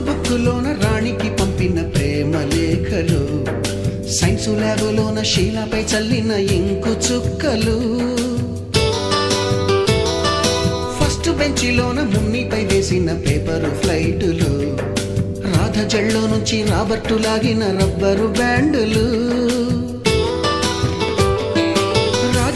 బుక్కులోన రాణికి పంపిన ప్రేమ లేఖలు. సైన్సు ల్యాబులోన శీలపై చల్లిన ఇంకు చుక్కలు. ఫస్ట్ బెంచిలోన మున్నిపై వేసిన పేపరు ఫ్లైటులు. రాధ జల్లో నుంచి రాబర్టు లాగిన రబ్బరు బ్యాండులు.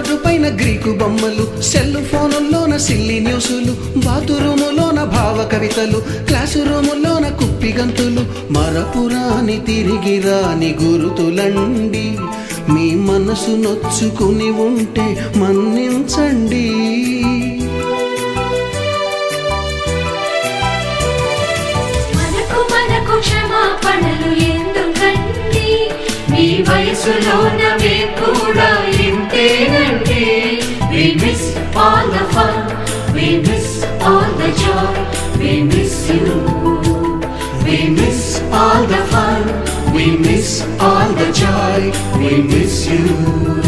బోర్డు పైన గ్రీకు బొమ్మలు సెల్ ఫోనుల్లోన సిల్లి న్యూసులు బాతురూములోన భావ కవితలు క్లాసు రూములోన కుప్పి గంతులు మరపురాని తిరిగి రాని గురుతులండి. మీ మనసు నొచ్చుకుని ఉంటే మన్నించండి. మీ వయసులోన కూడా ఇంతేనండి we miss all the fun we miss all the joy we miss you We miss all the fun, we miss all the joy, we miss you.